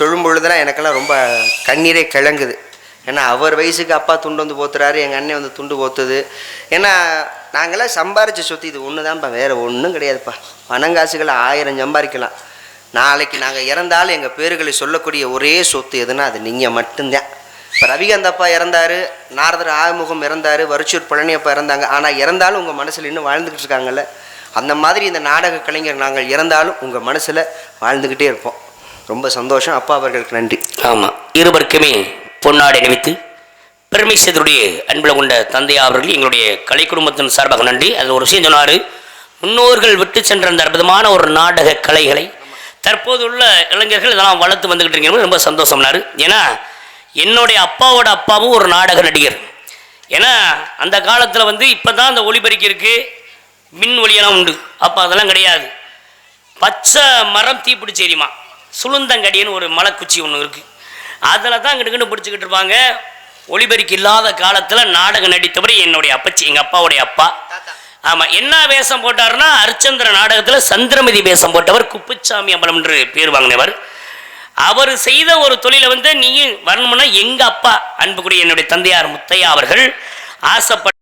தொழும் பொழுதுலாம் எனக்கெல்லாம் ரொம்ப கண்ணீரே கிளங்குது. ஏன்னா அவர் வயசுக்கு அப்பா துண்டு வந்து போத்துறாரு எங்கள் அண்ணன் வந்து துண்டு போத்துது. ஏன்னா நாங்களாம் சம்பாரிச்ச சொத்து இது ஒன்று தான்ப்பா வேறு ஒன்றும் கிடையாதுப்பா. பணங்காசுகளை ஆயிரம் சம்பாதிக்கலாம் நாளைக்கு நாங்கள் இறந்தாலும் எங்கள் பேர்களை சொல்லக்கூடிய ஒரே சொத்து எதுனா அது நீங்கள் மட்டும்தான். இப்போ ரவிகாந்த் அப்பா இறந்தாரு நாரதர் ஆறுமுகம் இறந்தார் வருச்சூர் பழனியப்பா இறந்தாங்க. ஆனால் இறந்தாலும் உங்கள் மனசில் இன்னும் வாழ்ந்துக்கிட்டு இருக்காங்கல்ல. அந்த மாதிரி இந்த நாடக கலைஞர் நாங்கள் இறந்தாலும் உங்கள் மனசில் வாழ்ந்துக்கிட்டே இருப்போம். ரொம்ப சந்தோஷம். அப்பா அவர்களுக்கு நன்றி. ஆமாம் இருவருக்குமே பொன்னாடை நிமித்து பெருமை செய்தருடைய அன்பில் கொண்ட தந்தையா அவர்கள் எங்களுடைய கலை குடும்பத்தின் சார்பாக நன்றி. அதில் ஒரு விஷயம் சொன்னார். முன்னோர்கள் விட்டு சென்ற அந்த அற்புதமான ஒரு நாடக கலைகளை தற்போது உள்ள இளைஞர்கள் இதெல்லாம் வளர்த்து வந்துக்கிட்டு இருக்கீங்க. ரொம்ப சந்தோஷம்னாரு. ஏன்னா என்னுடைய அப்பாவோட அப்பாவும் ஒரு நாடக நடிகர். ஏன்னா அந்த காலத்தில் வந்து இப்போ தான் அந்த ஒளிபெருக்கி இருக்குது மின் ஒளியெல்லாம் உண்டு. அப்போ அதெல்லாம் கிடையாது. பச்சை மரம் தீப்பிடிச்சேரியுமா சுளுந்தங்கடின்னு ஒரு மலைக்குச்சி ஒன்று இருக்குது அதில் தான் கிட்டு பிடிச்சிக்கிட்டு இருப்பாங்க. ஒளிபெருக்கி இல்லாத காலத்தில் நாடகம் நடித்தவர் என்னுடைய அப்பச்சி எங்கள் அப்பாவுடைய அப்பா. ஆமாம் என்ன வேஷம் போட்டாருன்னா அரிச்சந்திர நாடகத்தில் சந்திரமதி வேஷம் போட்டவர் குப்புச்சாமி அம்பலம் என்று பேர் வாங்கினவர். அவர் செய்த ஒரு தொழிலை வந்து நீ வரணும்னா எங்கள் அப்பா அன்புக்குரிய என்னுடைய தந்தையார் முத்தையா அவர்கள் ஆசைப்பட்ட